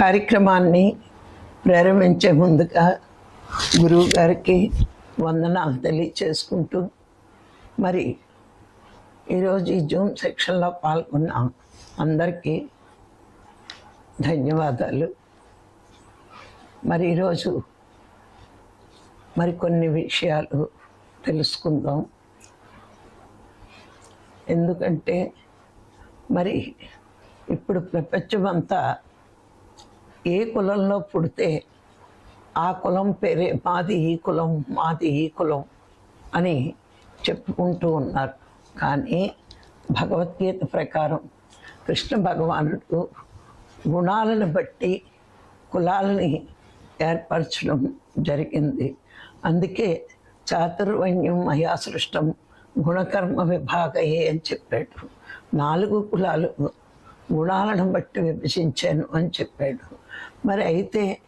కార్యక్రమాన్ని ప్రారంభించే ముందుగా గురువు గారికి వందనాలు తెలియచేసుకుంటూ మరి ఈరోజు ఈ జూమ్ సెక్షన్లో పాల్గొన్న అందరికీ ధన్యవాదాలు. మరి ఈరోజు మరికొన్ని విషయాలు తెలుసుకుందాం. ఎందుకంటే మరి ఇప్పుడు ప్రపంచమంతా ఏ కులంలో పుడితే ఆ కులం పేరే మాది ఈ కులం మాది ఈ కులం అని చెప్పుకుంటూ ఉన్నారు. కానీ భగవద్గీత ప్రకారం కృష్ణ భగవానుడు గుణాలను బట్టి కులాలని ఏర్పరచడం జరిగింది. అందుకే చాతుర్వణ్యం మయా సృష్టం గుణకర్మ విభాగయే అని చెప్పాడు. నాలుగు కులాలు గుణాలను బట్టి విభజించాను అని చెప్పాడు. మరి అయితే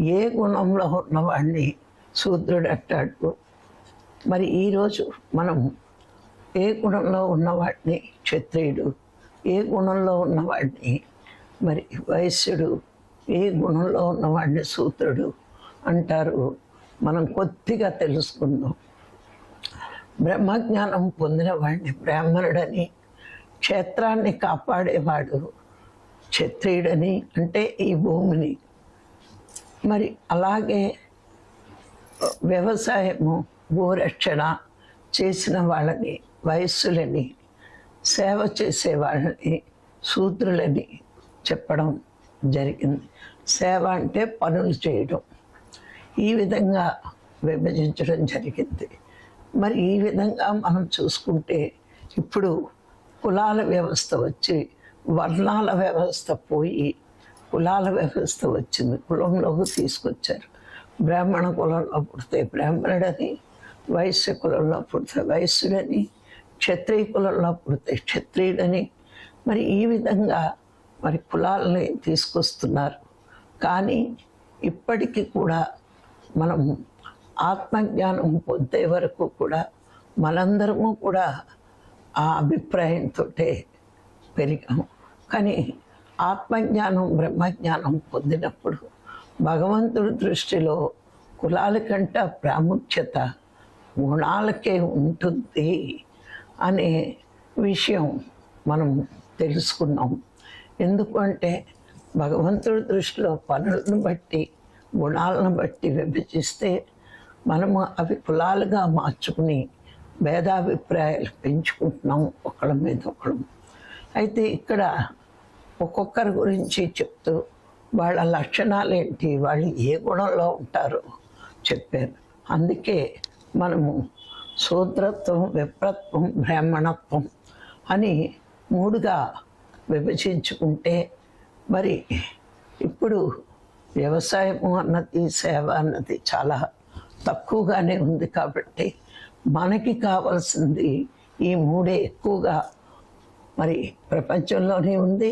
ఏ గుణంలో ఉన్నవాడిని శూద్రుడు అంటాడు? మరి ఈరోజు మనం ఏ గుణంలో ఉన్నవాడిని క్షత్రియుడు? ఏ గుణంలో ఉన్నవాడిని మరి వైశ్యుడు? ఏ గుణంలో ఉన్నవాడిని సూత్రుడు అంటారు? మనం కొద్దిగా తెలుసుకుందాం. బ్రహ్మజ్ఞానం పొందిన వాడిని బ్రాహ్మణుడని క్షేత్రాన్ని కాపాడేవాడు క్షత్రియుడని అంటే ఈ భూమిని. మరి అలాగే వ్యవసాయము భూరక్షణ చేసిన వాళ్ళని వయస్సులని సేవ చేసే వాళ్ళని శూద్రులని చెప్పడం జరిగింది. సేవ అంటే పనులు చేయడం. ఈ విధంగా విభజించడం జరిగింది. మరి ఈ విధంగా మనం చూసుకుంటే ఇప్పుడు కులాల వ్యవస్థ వచ్చి వర్ణాల వ్యవస్థ పోయి కులాల వ్యవస్థ వచ్చింది. కులంలోకి తీసుకొచ్చారు. బ్రాహ్మణ కులంలో పుడితే బ్రాహ్మణుడని వైశ్య కులంలో పుడితే వైశ్యుడని క్షత్రియ కులంలో పుడితే క్షత్రియుడని. మరి ఈ విధంగా మరి కులాలని తీసుకొస్తున్నారు. కానీ ఇప్పటికీ కూడా మనం ఆత్మజ్ఞానం పొందే వరకు కూడా మనందరము కూడా ఆ అభిప్రాయంతో పెరిగాము. కానీ ఆత్మజ్ఞానం బ్రహ్మజ్ఞానం పొందినప్పుడు భగవంతుడి దృష్టిలో కులాల కంట ప్రాముఖ్యత గుణాలకే ఉంటుంది అనే విషయం మనం తెలుసుకున్నాం. ఎందుకంటే భగవంతుడి దృష్టిలో పనులను బట్టి గుణాలను బట్టి విభజిస్తే మనము అవి కులాలుగా మార్చుకుని భేదాభిప్రాయాలు పెంచుకుంటున్నాం ఒకళ్ళ మీద ఒకళ్ళు. అయితే ఇక్కడ ఒక్కొక్కరి గురించి చెప్తూ వాళ్ళ లక్షణాలు ఏంటి వాళ్ళు ఏ గుణంలో ఉంటారో చెప్పారు. అందుకే మనము శూద్రత్వం విప్రత్వం బ్రాహ్మణత్వం అని మూడుగా విభజించుకుంటే మరి ఇప్పుడు వ్యవసాయము అన్నది సేవ అన్నది చాలా తక్కువగానే ఉంది కాబట్టి మనకి కావాల్సింది ఈ మూడే ఎక్కువగా మరి ప్రపంచంలోనే ఉంది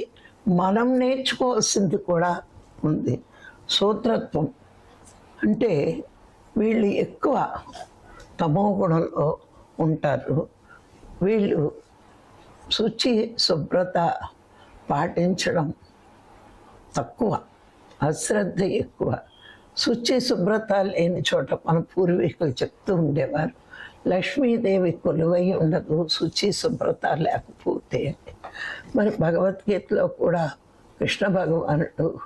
మనం నేర్చుకోవాల్సింది కూడా ఉంది. సూత్రత్వం. అంటే వీళ్ళు ఎక్కువ తమో గుణంలో ఉంటారు. వీళ్ళు శుచి శుభ్రత పాటించడం తక్కువ అశ్రద్ధ ఎక్కువ. శుచి శుభ్రత లేని చోట మన పూర్వీకులు చెప్తూ ఉండేవారు లక్ష్మీదేవి కొలువై ఉండదు శుచి శుభ్రత లేకపోతే మరి భగవద్గీతలో కూడా కృష్ణ భగవానుడు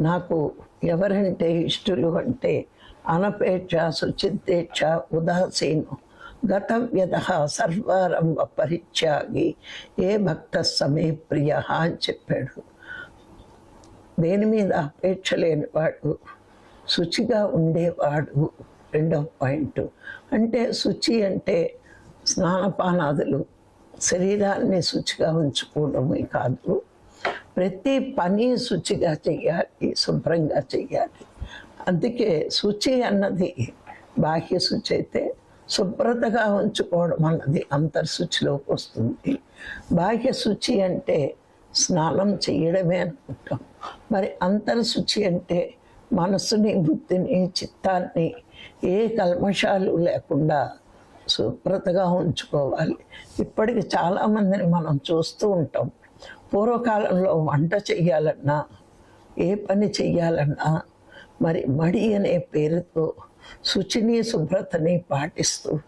నాకు ఎవరంటే ఇష్టలు అంటే అనపేక్ష శుచితేచ్ఛ ఉదాసీను గతవ్యద సర్వారంభ పరిత్యాగి ఏ భక్త సమే ప్రియ అని చెప్పాడు. దేని మీద అపేక్ష లేనివాడు శుచిగా ఉండేవాడు రెండవ పాయింట్. అంటే శుచి అంటే స్నానపానాదులు శరీరాన్ని శుచిగా ఉంచుకోవడమే కాదు ప్రతి పని శుచిగా చెయ్యాలి శుభ్రంగా చెయ్యాలి. అందుకే శుచి అన్నది బాహ్య శుచి అయితే శుభ్రతగా ఉంచుకోవడం అన్నది అంతర్శుచిలోకి వస్తుంది. బాహ్య శుచి అంటే స్నానం చేయడమే అనుకుంటాం. మరి అంతర్శుచి అంటే మనసుని బుద్ధిని చిత్తాన్ని ఏ కల్మషాలు లేకుండా శుభ్రతగా ఉంచుకోవాలి. ఇప్పటికి చాలామందిని మనం చూస్తూ ఉంటాం. పూర్వకాలంలో వంట చెయ్యాలన్నా ఏ పని చెయ్యాలన్నా మరి మడి అనే పేరుతో శుచిని శుభ్రతని పాటిస్తూ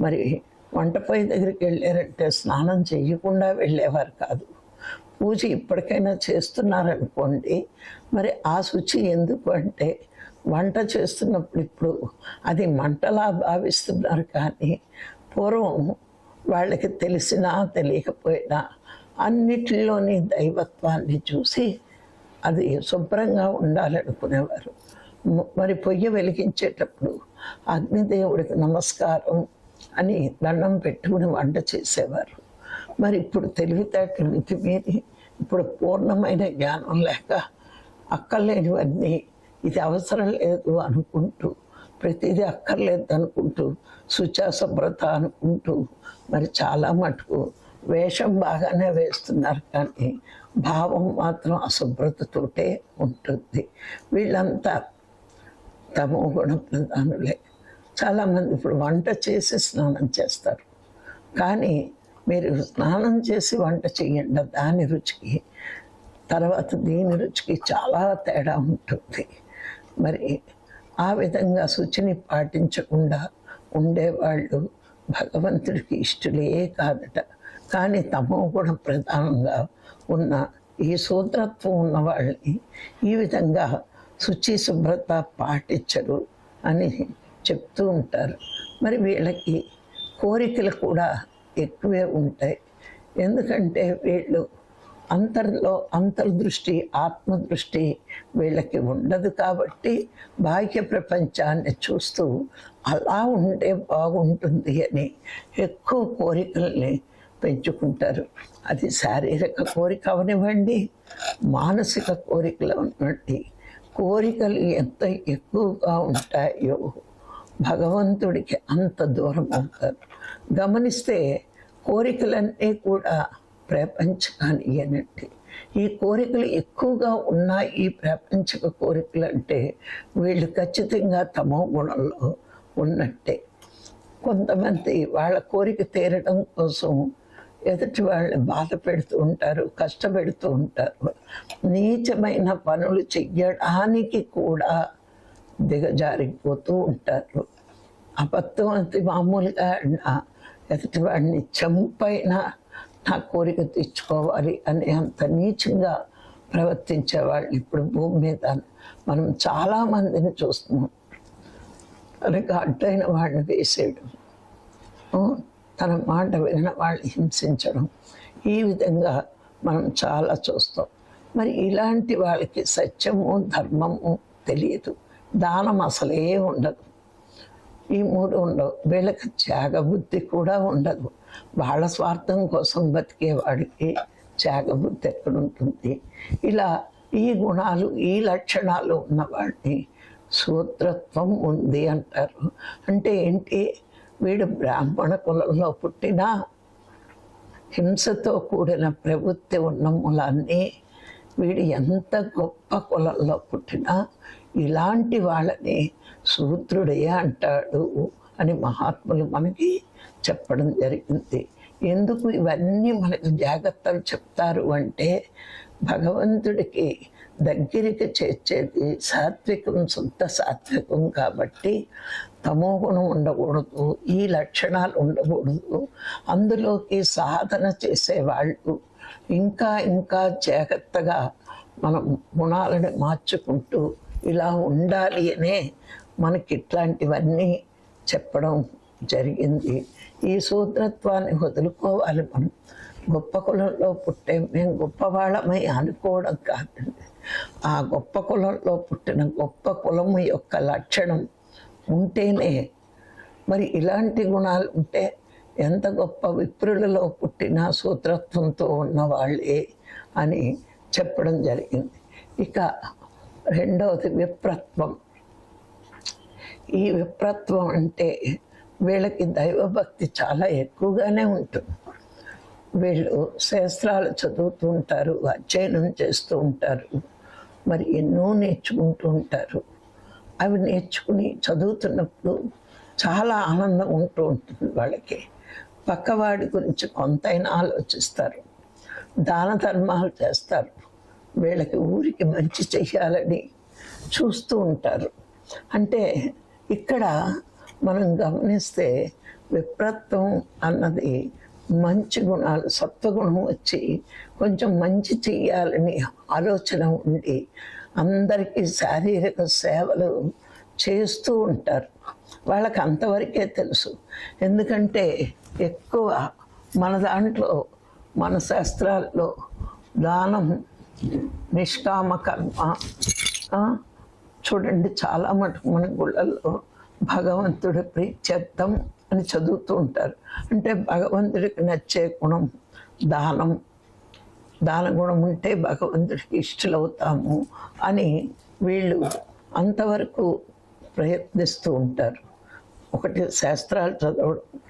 మరి వంటపై దగ్గరికి వెళ్ళారంటే స్నానం చేయకుండా వెళ్ళేవారు కాదు. పూజ ఇప్పటికైనా చేస్తున్నారనుకోండి మరి ఆ శుచి ఎందుకు అంటే వంట చేస్తున్నప్పుడు ఇప్పుడు అది మంటలా భావిస్తున్నారు కానీ పూర్వం వాళ్ళకి తెలిసినా తెలియకపోయినా అన్నిటిలోని దైవత్వాన్ని చూసి అది శుభ్రంగా ఉండాలనుకునేవారు. మరి పొయ్యి వెలిగించేటప్పుడు అగ్నిదేవుడికి నమస్కారం అని దండం పెట్టుకుని వంట చేసేవారు. మరి ఇప్పుడు తెలివితేటలు మితిమీరి ఇప్పుడు పూర్ణమైన జ్ఞానం లేక అక్కర్లేనివన్నీ ఇది అవసరం లేదు అనుకుంటూ ప్రతిదీ అక్కర్లేదు అనుకుంటూ శుచాశుభ్రత అనుకుంటూ మరి చాలా మటుకు వేషం బాగానే వేస్తున్నారు కానీ భావం మాత్రం అశుభ్రతతోటే ఉంటుంది. వీళ్ళంతా తమో గుణ ప్రధానులే. చాలామంది ఇప్పుడు వంట చేసి స్నానం చేస్తారు. కానీ మీరు స్నానం చేసి వంట చేయండి దాని రుచికి తర్వాత దీని రుచికి చాలా తేడా ఉంటుంది. మరి ఆ విధంగా శుచిని పాటించకుండా ఉండేవాళ్ళు భగవంతుడికి ఇష్టలే కాదట. కానీ తమో కూడా ప్రధానంగా ఉన్న ఈ సూత్రత్వం ఉన్న వాళ్ళని ఈ విధంగా శుచి శుభ్రత పాటించరు అని చెప్తూ ఉంటారు. మరి వీళ్ళకి కోరికలు కూడా ఎక్కువే ఉంటాయి. ఎందుకంటే వీళ్ళు అంతర్లో అంతర్దృష్టి ఆత్మదృష్టి వీళ్ళకి ఉండదు కాబట్టి బాహ్య ప్రపంచాన్ని చూస్తూ అలా ఉంటే బాగుంటుంది అని ఎక్కువ కోరికల్ని పెంచుకుంటారు. అది శారీరక కోరిక అవనివ్వండి మానసిక కోరికలు అవనివ్వండి. కోరికలు ఎంత ఎక్కువగా ఉంటాయో భగవంతుడికి అంత దూరం అవుతారు గమనిస్తే కోరికలన్నీ కూడా ప్రపంచకానియనండి ఈ కోరికలు ఎక్కువగా ఉన్న ఈ ప్రాపంచిక కోరికలు అంటే వీళ్ళు ఖచ్చితంగా తమో గుణంలో ఉన్నట్టే. కొంతమంది వాళ్ళ కోరిక తీరడం కోసం ఎదుటి వాళ్ళని బాధ పెడుతూ ఉంటారు కష్టపెడుతూ ఉంటారు. నీచమైన పనులు చెయ్యడానికి కూడా దిగజారిపోతూ ఉంటారు. అబద్ధం అంతే మామూలుగా ఎదుటి వాడిని చంపైనా నా కోరిక తీర్చుకోవాలి అని అంత నీచంగా ప్రవర్తించే వాళ్ళు ఇప్పుడు భూమి మీద మనం చాలామందిని చూస్తున్నాం. తనకు అడ్డైన వాళ్ళని వేసేయడం తన మాట విన వాళ్ళని హింసించడం ఈ విధంగా మనం చాలా చూస్తాం. మరి ఇలాంటి వాళ్ళకి సత్యము ధర్మము తెలియదు. దానం అసలే ఉండదు. ఈ మూడు ఉండవు. వీళ్ళకి త్యాగబుద్ధి కూడా ఉండదు. వాళ్ళ స్వార్థం కోసం బతికే వాడికి త్యాగబుద్ధి ఎక్కడ ఉంటుంది? ఇలా ఈ గుణాలు ఈ లక్షణాలు ఉన్నవాడిని సూత్రత్వం ఉంది అంటారు. అంటే ఏంటి? వీడు బ్రాహ్మణ కులంలో పుట్టినా హింసతో కూడిన ప్రవృత్తి ఉన్న మూలాన్ని వీడు ఎంత గొప్ప కులంలో పుట్టినా ఇలాంటి వాళ్ళని శూద్రుడే అంటాడు అని మహాత్ములు మనకి చెప్పడం జరిగింది. ఎందుకు ఇవన్నీ మనకు జాగ్రత్తలు చెప్తారు అంటే భగవంతుడికి దగ్గరికి చేర్చేది సాత్వికం శుద్ధ సాత్వికం కాబట్టి తమో గుణం ఉండకూడదు ఈ లక్షణాలు ఉండకూడదు. అందులోకి సాధన చేసేవాళ్ళు ఇంకా ఇంకా జాగ్రత్తగా మనం గుణాలను మార్చుకుంటూ ఇలా ఉండాలి అనే మనకి ఇట్లాంటివన్నీ చెప్పడం జరిగింది. ఈ సూత్రత్వాన్ని వదులుకోవాలి మనం గొప్ప కులంలో పుట్టే మేము గొప్పవాళ్ళమై అనుకోవడం కాదండి. ఆ గొప్ప కులంలో పుట్టిన గొప్ప కులము యొక్క లక్షణం ఉంటేనే మరి ఇలాంటి గుణాలు ఉంటే ఎంత గొప్ప విప్రులలో పుట్టిన సూత్రత్వంతో ఉన్న వాళ్ళే అని చెప్పడం జరిగింది. ఇక రెండవది విప్రత్వం. ఈ విప్రత్వం అంటే వీళ్ళకి దైవభక్తి చాలా ఎక్కువగానే ఉంటుంది. వీళ్ళు శాస్త్రాలు చదువుతూ ఉంటారు అధ్యయనం చేస్తూ ఉంటారు మరి ఎన్నో నేర్చుకుంటూ ఉంటారు. అవి నేర్చుకుని చదువుతున్నప్పుడు చాలా ఆనందం ఉంటూ ఉంటుంది వాళ్ళకి. పక్కవాడి గురించి కొంతైనా ఆలోచిస్తారు దాన ధర్మాలు చేస్తారు వీళ్ళకి ఊరికి మంచి చెయ్యాలని చూస్తూ ఉంటారు. అంటే ఇక్కడ మనం గమనిస్తే విప్రత్వం అన్నది మంచి గుణాలు సత్వగుణం వచ్చి కొంచెం మంచి చెయ్యాలని ఆలోచన ఉండి అందరికీ శారీరక సేవలు చేస్తూ ఉంటారు. వాళ్ళకి అంతవరకే తెలుసు. ఎందుకంటే ఎక్కువ మన దాంట్లో మన శాస్త్రాల్లో దానం నిష్కామ కర్మ చూడండి చాలా మటుకు మన గుళ్ళల్లో భగవంతుడి ప్రీత్యర్థం అని చదువుతూ ఉంటారు. అంటే భగవంతుడికి నచ్చే గుణం దానం. దాన గుణం ఉంటే భగవంతుడికి ఇష్టలవుతాము అని వీళ్ళు అంతవరకు ప్రయత్నిస్తూ ఉంటారు. ఒకటి శాస్త్రాలు చదవడం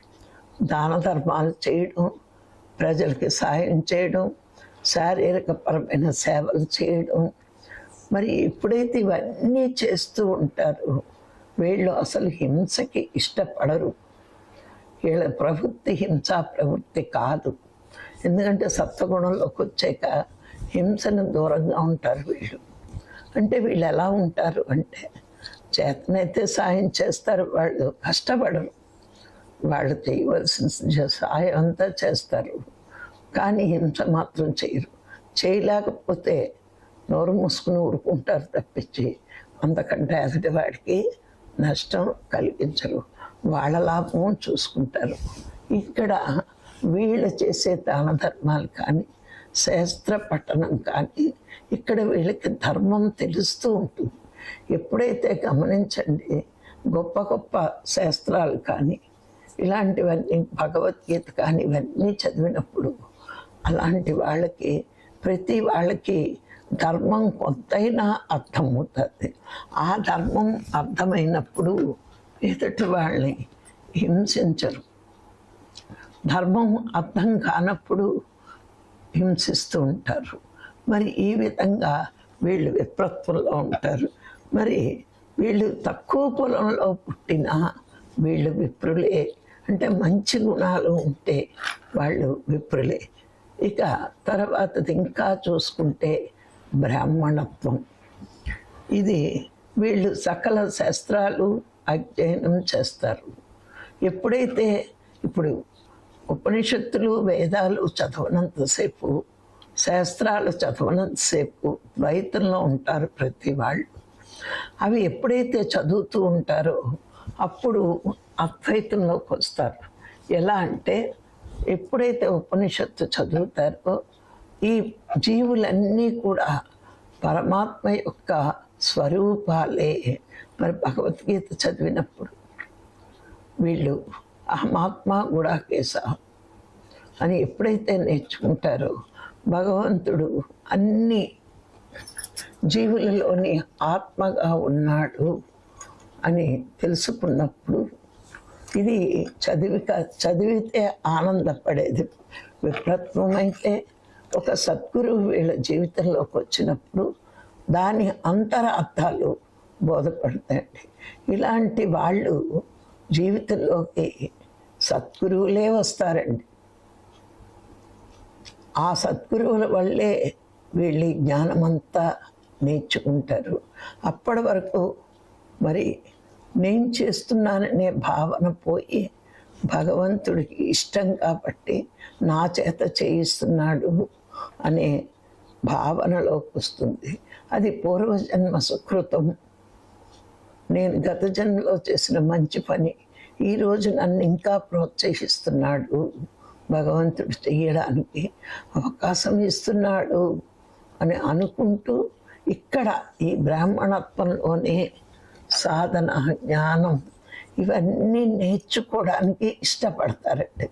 దాన ధర్మాలు చేయడం ప్రజలకి సాయం చేయడం శారీరకపరమైన సేవలు చేయడం. మరి ఎప్పుడైతే ఇవన్నీ చేస్తూ ఉంటారో వీళ్ళు అసలు హింసకి ఇష్టపడరు. వీళ్ళ ప్రవృత్తి హింసా ప్రవృత్తి కాదు. ఎందుకంటే సత్వగుణంలోకి వచ్చాక హింసను దూరంగా ఉంటారు వీళ్ళు. అంటే వీళ్ళు ఎలా ఉంటారు అంటే చేతనైతే సాయం చేస్తారు వాళ్ళు కష్టపడరు. వాళ్ళు చేయవలసిన సాయం అంతా చేస్తారు. కానీ హింస మాత్రం చేయరు. చేయలేకపోతే నోరు మూసుకుని ఊరుకుంటారు తప్పించి. అంతకంటే ఎదుటి వాడికి నష్టం కలిగించరు. వాళ్ళ లాభం చూసుకుంటారు. ఇక్కడ వీళ్ళు చేసే దాన ధర్మాలు కానీ శాస్త్ర పఠనం కానీ ఇక్కడ వీళ్ళకి ధర్మం తెలుస్తూ ఉంటుంది. ఎప్పుడైతే గమనించండి గొప్ప గొప్ప శాస్త్రాలు కానీ ఇలాంటివన్నీ భగవద్గీత కానీ ఇవన్నీ చదివినప్పుడు అలాంటి వాళ్ళకి ప్రతి వాళ్ళకి ధర్మం కొత్తైనా అర్థమవుతుంది. ఆ ధర్మం అర్థమైనప్పుడు ఎదుటి వాళ్ళని హింసించరు. ధర్మం అర్థం కానప్పుడు హింసిస్తూ ఉంటారు. మరి ఈ విధంగా వీళ్ళు విప్రత్వంలో ఉంటారు. మరి వీళ్ళు తక్కువ పొలంలో పుట్టినా వీళ్ళు విప్రులే. అంటే మంచి గుణాలు ఉంటే వాళ్ళు విప్రులే. ఇక తర్వాతది ఇంకా చూసుకుంటే బ్రాహ్మణత్వం. ఇది వీళ్ళు సకల శాస్త్రాలు అధ్యయనం చేస్తారు. ఎప్పుడైతే ఇప్పుడు ఉపనిషత్తులు వేదాలు చదవనంతసేపు శాస్త్రాలు చదవనంతసేపు ద్వైతంలో ఉంటారు ప్రతి వాళ్ళు అవి ఎప్పుడైతే చదువుతూ ఉంటారో అప్పుడు అద్వైతంలోకి వస్తారు. ఎలా అంటే ఎప్పుడైతే ఉపనిషత్తు చదువుతారో ఈ జీవులన్నీ కూడా పరమాత్మ యొక్క స్వరూపాలే. మరి భగవద్గీత చదివినప్పుడు వీళ్ళు అహమాత్మ కూడా కేశ అని ఎప్పుడైతే నేర్చుకుంటారో భగవంతుడు అన్ని జీవులలోని ఆత్మగా ఉన్నాడు అని తెలుసుకున్నప్పుడు ఇది చదివిక చదివితే ఆనందపడేది. విప్రత్వం అయితే ఒక సద్గురువు వీళ్ళ జీవితంలోకి వచ్చినప్పుడు దాని అంతర అర్థాలు బోధపడతాయండి. ఇలాంటి వాళ్ళు జీవితంలోకి సద్గురువులే వస్తారండి. ఆ సద్గురువుల వల్లే వీళ్ళు జ్ఞానమంతా నేర్చుకుంటారు. అప్పటి వరకు మరి నేను చేస్తున్నాననే భావన పోయి భగవంతుడికి ఇష్టం కాబట్టి నా చేత చేయిస్తున్నాడు అనే భావనలోకి వస్తుంది. అది పూర్వజన్మ సుకృతం. నేను గత జన్మలో చేసిన మంచి పని ఈరోజు నన్ను ఇంకా ప్రోత్సహిస్తున్నాడు. భగవంతుడు చేయడానికి అవకాశం ఇస్తున్నాడు అని అనుకుంటూ ఇక్కడ ఈ బ్రాహ్మణత్వంలోనే సాధన జ్ఞానం ఇవన్నీ నేర్చుకోవడానికి ఇష్టపడతారండి.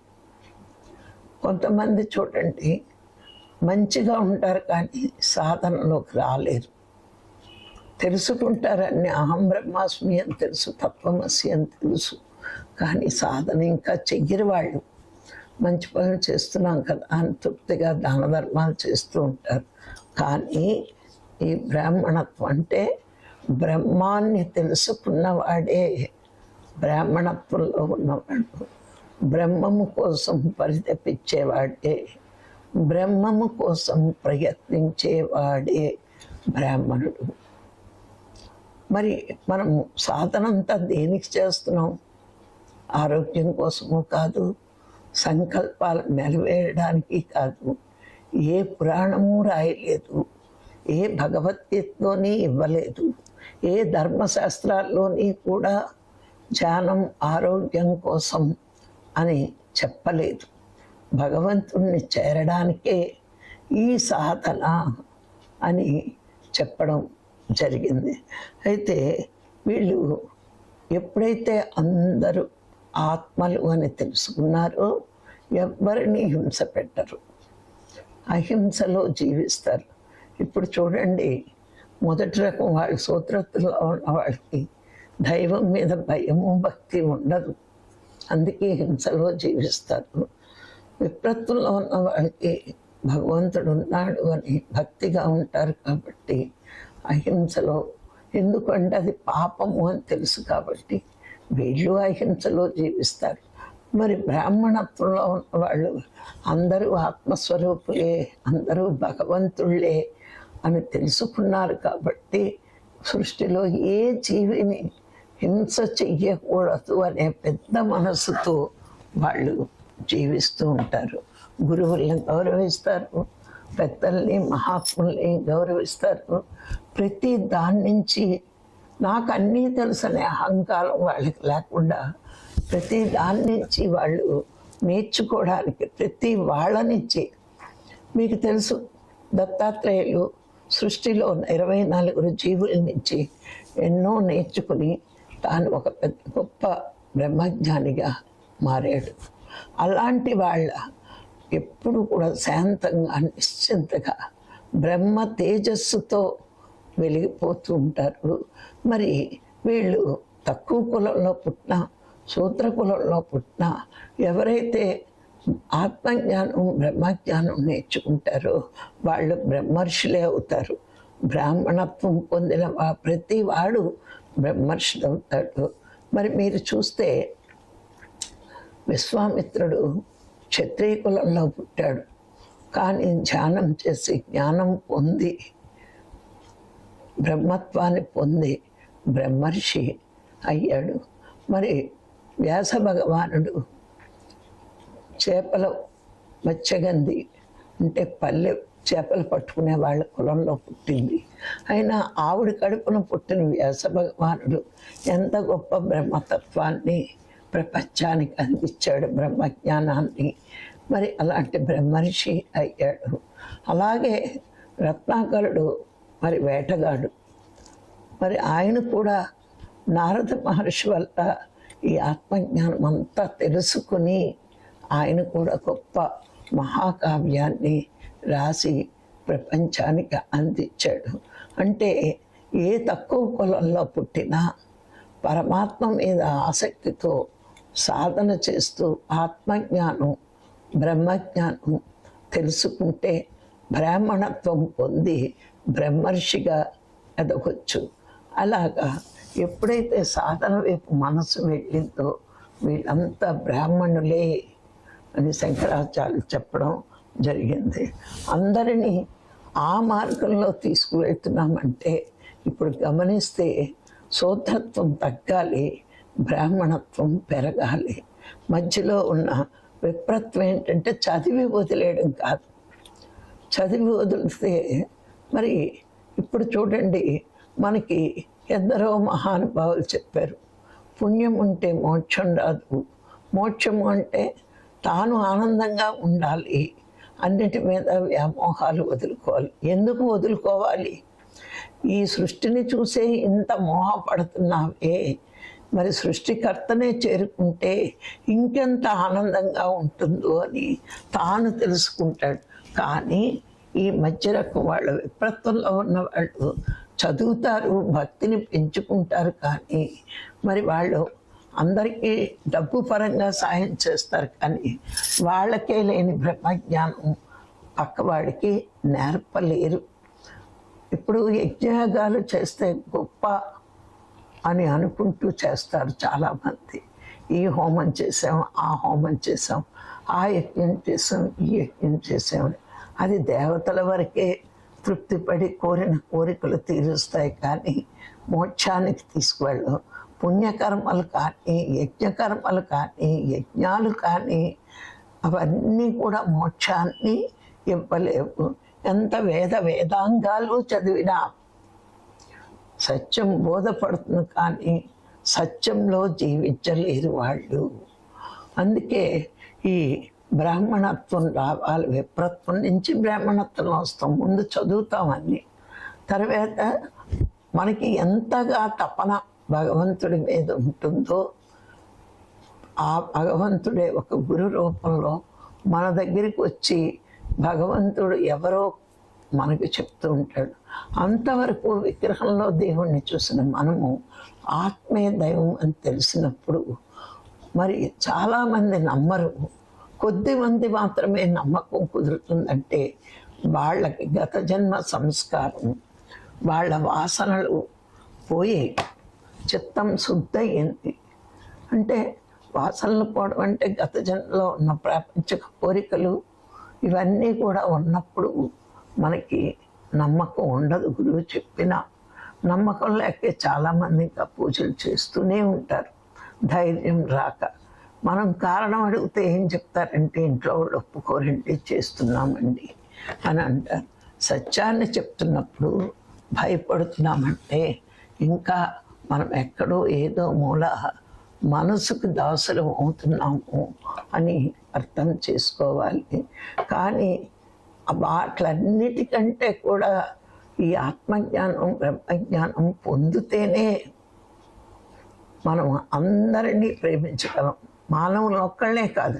కొంతమంది చూడండి మంచిగా ఉంటారు కానీ సాధనలోకి రాలేరు. తెలుసుకుంటారని అహం బ్రహ్మాస్మి అని తెలుసు తత్వమసి అని తెలుసు. కానీ సాధన ఇంకా చెయ్యరు వాళ్ళు. మంచి పనులు చేస్తున్నాం కదా అని తృప్తిగా దాన ధర్మాలు చేస్తూ ఉంటారు. కానీ ఈ బ్రాహ్మణత్వం అంటే బ్రహ్మాన్ని తెలుసుకున్నవాడే బ్రాహ్మణత్వంలో ఉన్నవాడు. బ్రహ్మము కోసం పరితపించేవాడే. బ్రహ్మము కోసం ప్రయత్నించేవాడే బ్రాహ్మణుడు. మరి మనం సాధనంతా దేనికి చేస్తున్నాం? ఆరోగ్యం కోసము కాదు సంకల్పాలు నెరవేరడానికి కాదు. ఏ పురాణము రాయలేదు ఏ భగవద్గీతలోని ఇవ్వలేదు ఏ ధర్మశాస్త్రాల్లోని కూడా ధ్యానం ఆరోగ్యం కోసం అని చెప్పలేదు. భగవంతుణ్ణి చేరడానికే ఈ సాధన అని చెప్పడం జరిగింది. అయితే వీళ్ళు ఎప్పుడైతే అందరూ ఆత్మలు అని తెలుసుకున్నారో ఎవ్వరిని హింస పెట్టరు. అహింసలో జీవిస్తారు. ఇప్పుడు చూడండి మొదటి రకం వాళ్ళ సూత్రత్తులో ఉన్న వాళ్ళకి దైవం మీద భయము భక్తి ఉండదు. అందుకే హింసలో జీవిస్తారు. విప్రత్తుల్లో ఉన్న వాళ్ళకి భగవంతుడు ఉన్నాడు అని భక్తిగా ఉంటారు కాబట్టి అహింసలో ఎందుకంటే అది పాపము అని తెలుసు కాబట్టి వీళ్ళు అహింసలో జీవిస్తారు. మరి బ్రాహ్మణత్వంలో ఉన్న వాళ్ళు అందరూ ఆత్మస్వరూపులే అందరూ భగవంతుళ్ళే అని తెలుసుకున్నారు కాబట్టి సృష్టిలో ఏ జీవిని హింస చెయ్యకూడదు అనే పెద్ద మనసుతో వాళ్ళు జీవిస్తూ ఉంటారు. గురువుల్ని గౌరవిస్తారు. పెద్దల్ని మహాత్ముల్ని గౌరవిస్తారు. ప్రతి దాని నుంచి నాకు అన్నీ తెలుసనే అహంకారం వాళ్ళకి లేకుండా ప్రతి దాని నుంచి వాళ్ళు నేర్చుకోవడానికి ప్రతి వాళ్ళ నుంచి. మీకు తెలుసు దత్తాత్రేయులు సృష్టిలో ఇరవై నలుగురు జీవుల నుంచి ఎన్నో నేర్చుకుని తాను ఒక పెద్ద గొప్ప బ్రహ్మజ్ఞానిగా మారాడు. అలాంటి వాళ్ళ ఎప్పుడు కూడా శాంతంగా నిశ్చింతగా బ్రహ్మ తేజస్సుతో వెలిగిపోతూ ఉంటారు. మరి వీళ్ళు తక్కువ కులంలో పుట్టిన సూత్ర కులంలో పుట్టిన ఎవరైతే ఆత్మజ్ఞానం బ్రహ్మజ్ఞానం నేర్చుకుంటారో వాళ్ళు బ్రహ్మర్షులే అవుతారు. బ్రాహ్మణత్వం పొందిన వా- ప్రతి వాడు బ్రహ్మర్షులు అవుతాడు మరి మీరు చూస్తే విశ్వామిత్రుడు క్షత్రియ కులంలో పుట్టాడు. కానీ ధ్యానం చేసి జ్ఞానం పొంది బ్రహ్మత్వాన్ని పొంది బ్రహ్మర్షి అయ్యాడు. మరి వ్యాస భగవానుడు చేపల మత్స్యగంధి అంటే పల్లె చేపలు పట్టుకునే వాళ్ళ కులంలో పుట్టింది. అయినా ఆవిడ కడుపున పుట్టిన వ్యాస భగవానుడు ఎంత గొప్ప బ్రహ్మతత్వాన్ని ప్రపంచానికి అందించాడు బ్రహ్మజ్ఞానాన్ని. మరి అలాంటి బ్రహ్మర్షి అయ్యాడు. అలాగే రత్నాకరుడు మరి వేటగాడు. మరి ఆయన కూడా నారద మహర్షి వల్ల ఈ ఆత్మజ్ఞానం అంతా తెలుసుకుని ఆయన కూడా గొప్ప మహాకావ్యాన్ని రాసి ప్రపంచానికి అందించాడు. అంటే ఏ తక్కువ కులంలో పుట్టినా పరమాత్మ మీద ఆసక్తితో సాధన చేస్తూ ఆత్మజ్ఞానం బ్రహ్మజ్ఞానం తెలుసుకుంటే బ్రాహ్మణత్వం పొంది బ్రహ్మర్షిగా ఎదగొచ్చు. అలాగా ఎప్పుడైతే సాధన వైపు మనసు వెళ్ళిందో వీళ్ళంతా బ్రాహ్మణులే అని శంకరాచార్యులు చెప్పడం జరిగింది. అందరినీ ఆ మార్గంలో తీసుకువెళ్తున్నామంటే ఇప్పుడు గమనిస్తే శోధత్వం తగ్గాలి బ్రాహ్మణత్వం పెరగాలి. మధ్యలో ఉన్న విప్రత్వం ఏంటంటే చదివి వదిలేయడం కాదు. చదివి వదిలితే మరి ఇప్పుడు చూడండి మనకి ఎందరో మహానుభావులు చెప్పారు పుణ్యం ఉంటే మోక్షం రాదు. మోక్షము అంటే తాను ఆనందంగా ఉండాలి. అన్నిటి మీద వ్యామోహాలు వదులుకోవాలి. ఎందుకు వదులుకోవాలి? ఈ సృష్టిని చూసే ఇంత మోహపడుతున్నావే. మరి సృష్టికర్తనే చేరుకుంటే ఇంకెంత ఆనందంగా ఉంటుందో అని తాను తెలుసుకుంటాడు. కానీ ఈ మధ్య రకం వాళ్ళు విప్రత్వంలో ఉన్న వాళ్ళు చదువుతారు భక్తిని పెంచుకుంటారు కానీ మరి వాళ్ళు అందరికీ డబ్బు పరంగా సాయం చేస్తారు కానీ వాళ్ళకే లేని బ్రహ్మజ్ఞానం పక్కవాడికి నేర్పలేరు. ఇప్పుడు యజ్ఞయాగాలు చేస్తే గొప్ప అని అనుకుంటూ చేస్తారు చాలామంది. ఈ హోమం చేసాం ఆ హోమం చేసాం ఆ యజ్ఞం చేసాం ఈ యజ్ఞం చేసాం అది దేవతల వరకే తృప్తిపడి కోరిన కోరికలు తీరుస్తాయి కానీ మోక్షానికి తీసుకువెళ్ళు పుణ్యకర్మలు కానీ యజ్ఞకర్మలు కానీ యజ్ఞాలు కానీ అవన్నీ కూడా మోక్షాన్ని ఇవ్వలేవు. ఎంత వేద వేదాంగాలు చదివినా సత్యం బోధపడుతుంది కానీ సత్యంలో జీవించలేరు వాళ్ళు. అందుకే ఈ బ్రాహ్మణత్వం రావాలి విప్రత్వం నుంచి బ్రాహ్మణత్వం వస్తాం ముందు చదువుతామని తర్వాత మనకి ఎంతగా తపన భగవంతుడి మీద ఉంటుందో ఆ భగవంతుడే ఒక గురు రూపంలో మన దగ్గరికి వచ్చి భగవంతుడు ఎవరో మనకు చెప్తూ ఉంటాడు. అంతవరకు విగ్రహంలో దేవుణ్ణి చూసిన మనము ఆత్మే దైవం అని తెలిసినప్పుడు మరి చాలామంది నమ్మరు. కొద్ది మంది మాత్రమే నమ్మకం కుదురుతుందంటే వాళ్ళకి గత జన్మ సంస్కారం వాళ్ళ వాసనలు పోయి చిత్తం శుద్ధయింది అంటే వాసనలు పోవడం అంటే గత జన్మలో ఉన్న ప్రాపంచిక కోరికలు ఇవన్నీ కూడా ఉన్నప్పుడు మనకి నమ్మకం ఉండదు గురువు చెప్పిన నమ్మకం లేకే చాలామంది ఇంకా పూజలు చేస్తూనే ఉంటారు. ధైర్యం రాక. మనం కారణం అడిగితే ఏం చెప్తారంటే ఇంట్లో వాళ్ళు ఒప్పుకోరండి చేస్తున్నామండి అని అంటారు. సత్యాన్ని చెప్తున్నప్పుడు భయపడుతున్నామంటే ఇంకా మనం ఎక్కడో ఏదో మూల మనసుకు దాసులం అవుతున్నాము అని అర్థం చేసుకోవాలి. కానీ వాటిలన్నిటికంటే కూడా ఈ ఆత్మజ్ఞానం బ్రహ్మజ్ఞానం పొందితేనే మనం అందరినీ ప్రేమించగలం. మానవులు ఒక్కళ్ళే కాదు.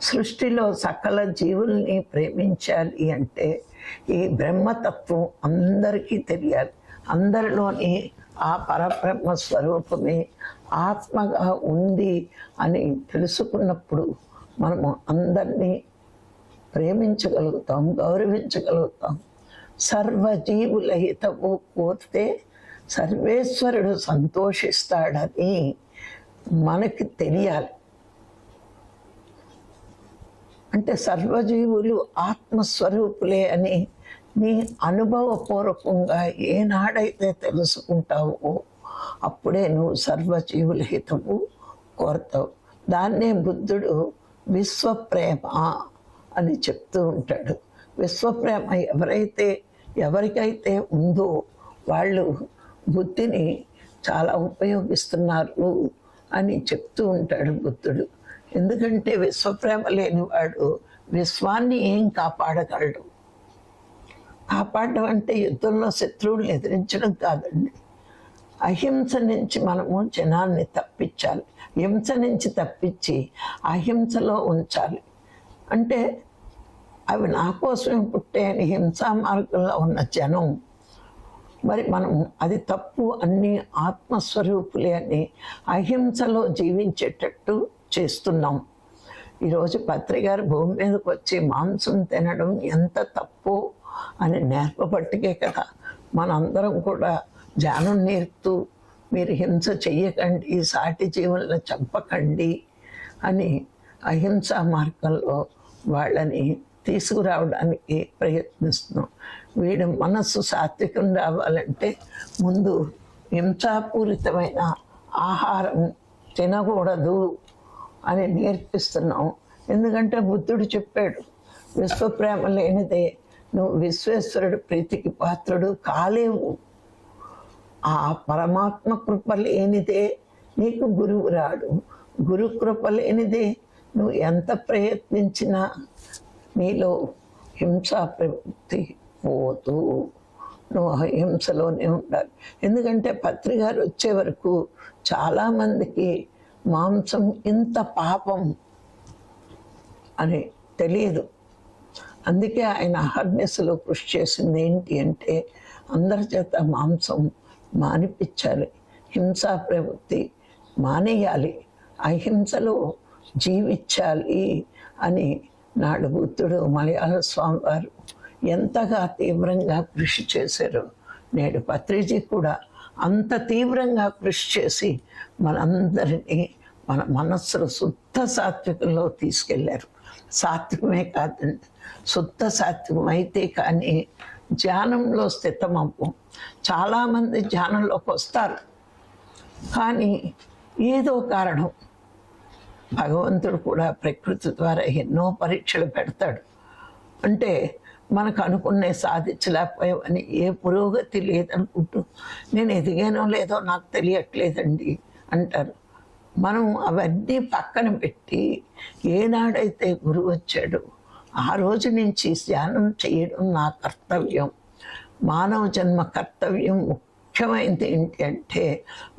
సృష్టిలో సకల జీవుల్ని ప్రేమించాలి అంటే ఈ బ్రహ్మతత్వం అందరికీ తెలియాలి. అందరిలోని ఆ పరబ్రహ్మ స్వరూపమే ఆత్మగా ఉంది అని తెలుసుకున్నప్పుడు మనము అందరినీ ప్రేమించగలుగుతాం గౌరవించగలుగుతాం. సర్వజీవుల హితము కోరితే సర్వేశ్వరుడు సంతోషిస్తాడని మనకి తెలియాలి. అంటే సర్వజీవులు ఆత్మస్వరూపులే అని నీ అనుభవపూర్వకంగా ఏనాడైతే తెలుసుకుంటావో అప్పుడే నువ్వు సర్వజీవుల హితము కోరుతావు. దాన్నే బుద్ధుడు విశ్వప్రేమ అని చెప్తూ ఉంటాడు. విశ్వప్రేమ ఎవరైతే ఎవరికైతే ఉందో వాళ్ళు బుద్ధిని చాలా ఉపయోగిస్తున్నారు అని చెప్తూ ఉంటాడు బుద్ధుడు. ఎందుకంటే విశ్వప్రేమ లేనివాడు విశ్వాన్ని ఏం కాపాడగలడు? కాపాడడం అంటే యుద్ధంలో శత్రువులను ఎదిరించడం కాదండి. అహింస నుంచి మనము జనాన్ని తప్పించాలి. హింస నుంచి తప్పించి అహింసలో ఉంచాలి. అంటే అవి నా కోసమే పుట్టే అని హింసా మార్గంలో ఉన్న జనం. మరి మనం అది తప్పు అన్ని ఆత్మస్వరూపులే అని అహింసలో జీవించేటట్టు చేస్తున్నాం. ఈరోజు పత్రికారు భూమి మీదకి వచ్చి మాంసం తినడం ఎంత తప్పు అని నేర్పబట్టికే కదా. మనందరం కూడా జానం నేర్పుతూ మీరు హింస చెయ్యకండి సాటి జీవులను చంపకండి అని అహింసా మార్గంలో వాళ్ళని తీసుకురావడానికి ప్రయత్నిస్తున్నాం. వీడి మనస్సు సాత్వికం రావాలంటే ముందు హింసాపూరితమైన ఆహారం తినకూడదు అని నేర్పిస్తున్నాం. ఎందుకంటే బుద్ధుడు చెప్పాడు విశ్వప్రేమ లేనిదే నువ్వు విశ్వేశ్వరుడు ప్రీతికి పాత్రుడు కాలేవు. ఆ పరమాత్మ కృప లేనిదే నీకు గురువు రాడు. గురుకృప లేనిదే నువ్వు ఎంత ప్రయత్నించినా నీలో హింసా ప్రవృత్తి పోతూ నువ్వు అహింసలోనే ఉండాలి. ఎందుకంటే పత్రికారు వచ్చే వరకు చాలామందికి మాంసం ఇంత పాపం అని తెలియదు. అందుకే ఆయన అహర్నిశలో కృషి చేసింది ఏంటి అంటే అందరి చేత మాంసం మానిపించాలి హింసా ప్రవృత్తి మానేయాలి అహింసలో జీవించాలి అని నాడు బుద్ధుడు మలయాళ స్వామి వారు ఎంతగా తీవ్రంగా కృషి చేశారు. నేడు పత్రిజీ కూడా అంత తీవ్రంగా కృషి చేసి మనందరినీ మన మనస్సును శుద్ధ సాత్వికంలో తీసుకెళ్ళారు. సాత్వికమే కాదండి శుద్ధ సాత్వికం అయితే కానీ ధ్యానంలో స్థితమవ్వం. చాలామంది ధ్యానంలోకి వస్తారు. కానీ ఏదో కారణం భగవంతుడు కూడా ప్రకృతి ద్వారా ఎన్నో పరీక్షలు పెడతాడు. అంటే మనకు అనుకునే సాధించలేకపోయామని ఏ పురోగతి లేదనుకుంటూ నేను ఎదిగానో లేదో నాకు తెలియట్లేదండి అంటారు. మనం అవన్నీ పక్కన పెట్టి ఏనాడైతే గురువు వచ్చాడో ఆ రోజు నుంచి ధ్యానం చేయడం నా కర్తవ్యం. మానవ జన్మ కర్తవ్యం ముఖ్యమైనది ఏంటి అంటే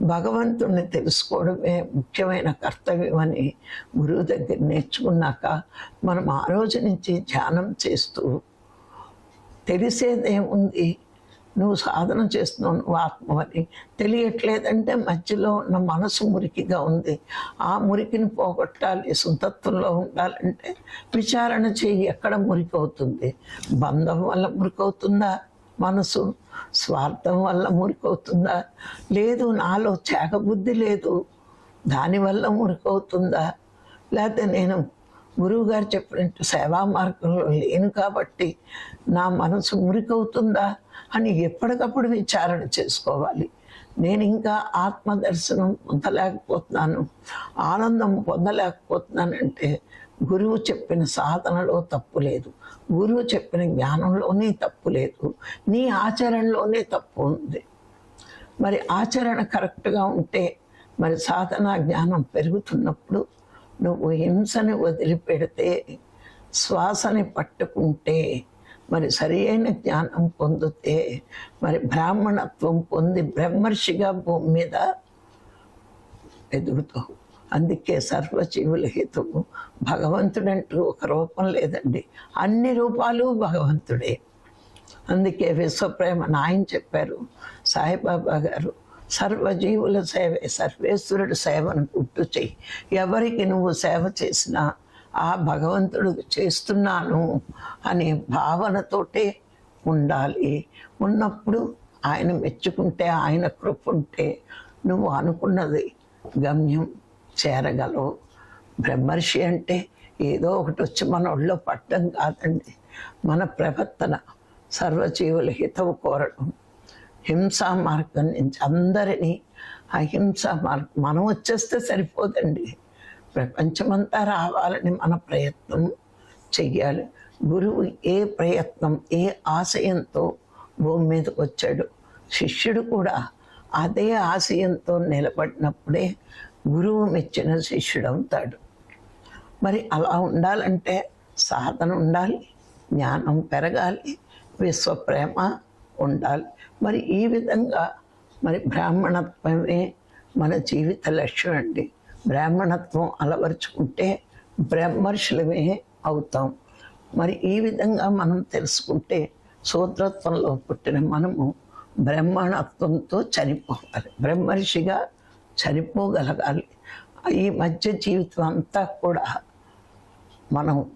భగవంతుణ్ణి తెలుసుకోవడమే ముఖ్యమైన కర్తవ్యం అని గురువు దగ్గర నేర్చుకున్నాక మనం ఆ రోజు నుంచి ధ్యానం చేస్తూ తెలిసేదేముంది? నువ్వు సాధన చేస్తున్నావు నువ్వు ఆత్మవని తెలియట్లేదంటే మధ్యలో ఉన్న మనసు మురికిగా ఉంది. ఆ మురికిని పోగొట్టాలి సుతత్వంలో ఉండాలంటే విచారణ చేయి ఎక్కడ మురికి అవుతుంది బంధం వల్ల మురికవుతుందా? మనసు స్వార్థం వల్ల మురికవుతుందా? లేదు నాలో త్యాగబుద్ధి లేదు. దానివల్ల మురికవుతుందా? లేకపోతే నేను గురువు గారు చెప్పినట్టు సేవా మార్గంలో లేను కాబట్టి నా మనసు మురికవుతుందా అని ఎప్పటికప్పుడు విచారణ చేసుకోవాలి. నేను ఇంకా ఆత్మదర్శనం పొందలేకపోతున్నాను. ఆనందం పొందలేకపోతున్నానంటే గురువు చెప్పిన సాధనలో తప్పు లేదు. గురువు చెప్పిన జ్ఞానంలోనే తప్పు లేదు. నీ ఆచరణలోనే తప్పు ఉంది. మరి ఆచరణ కరెక్ట్గా ఉంటే మరి సాధన జ్ఞానం పెరుగుతున్నప్పుడు నువ్వు హింసని వదిలిపెడితే శ్వాసని పట్టుకుంటే మరి సరి అయిన జ్ఞానం పొందితే మరి బ్రాహ్మణత్వం పొంది బ్రహ్మర్షిగా భూమి మీద ఎదుగుతావు. అందుకే సర్వజీవుల హితము భగవంతుడంటూ ఒక రూపం లేదండి. అన్ని రూపాలు భగవంతుడే. అందుకే విశ్వప్రేమ నాయన చెప్పారు సాయిబాబా గారు సర్వజీవుల సేవ సర్వేశ్వరుడు సేవను పుట్టు చెయ్యి ఎవరికి నువ్వు సేవ చేసినా ఆ భగవంతుడు చేస్తున్నాను అనే భావనతోటే ఉండాలి. ఉన్నప్పుడు ఆయన మెచ్చుకుంటే ఆయన కృప ఉంటే నువ్వు అనుకున్నది గమ్యం. చేరగలవు. బ్రహ్మర్షి అంటే ఏదో ఒకటి వచ్చి మన ఒళ్ళో పట్టడం కాదండి. మన ప్రవర్తన సర్వజీవుల హితవు కోరడం. హింసా మార్గం నుంచి అందరినీ అహింసా మార్గం. మనం వచ్చేస్తే సరిపోదండి. ప్రపంచమంతా రావాలని మన ప్రయత్నం చెయ్యాలి. గురువు ఏ ప్రయత్నం ఏ ఆశయంతో భూమి మీదకి వచ్చాడు? శిష్యుడు కూడా అదే ఆశయంతో నిలబడినప్పుడే గురువు మెచ్చిన శిష్యుడు అవుతాడు. మరి అలా ఉండాలంటే సాధన ఉండాలి జ్ఞానం పెరగాలి విశ్వప్రేమ ఉండాలి. మరి ఈ విధంగా మరి బ్రాహ్మణత్వమే మన జీవిత లక్ష్యం అండి. బ్రాహ్మణత్వం అలవరుచుకుంటే బ్రహ్మర్షులమే అవుతాం. మరి ఈ విధంగా మనం తెలుసుకుంటే సూత్రత్వంలో పుట్టిన మనము బ్రహ్మణత్వంతో చనిపోవాలి. బ్రహ్మర్షిగా చనిపోగలగాలి. ఈ మధ్య జీవితం అంతా కూడా మనం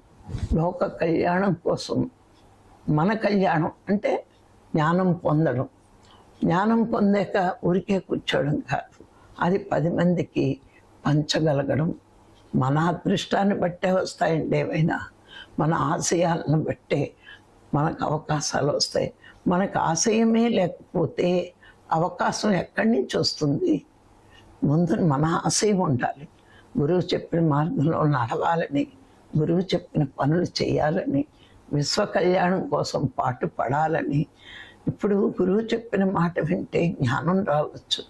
లోక కళ్యాణం కోసం మన కళ్యాణం అంటే జ్ఞానం పొందడం. జ్ఞానం పొందాక ఊరికే కూర్చోవడం కాదు. అది పది మందికి పంచగలగడం. మన అదృష్టాన్ని బట్టే వస్తాయండి ఏమైనా మన ఆశయాలను బట్టే మనకు అవకాశాలు వస్తాయి. మనకు ఆశయమే లేకపోతే అవకాశం ఎక్కడి నుంచి వస్తుంది? ముందు మన ఆశయం ఉండాలి. గురువు చెప్పిన మార్గంలో నడవాలని గురువు చెప్పిన పనులు చేయాలని విశ్వ కళ్యాణం కోసం పాటు పడాలని. ఇప్పుడు గురువు చెప్పిన మాట వింటే జ్ఞానం రావచ్చు.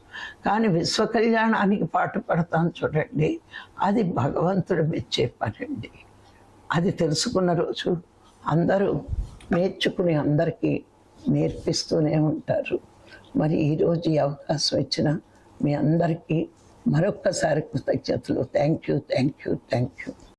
కానీ విశ్వ కళ్యాణానికి పాటు పడతాను చూడండి. అది భగవంతుడు మెచ్చే పనండి. అది తెలుసుకున్న రోజు అందరూ నేర్చుకుని అందరికీ నేర్పిస్తూనే ఉంటారు. మరి ఈరోజు ఈ అవకాశం ఇచ్చిన మీ అందరికీ మరొక్కసారి కృతజ్ఞతలు. Thank you thank you thank you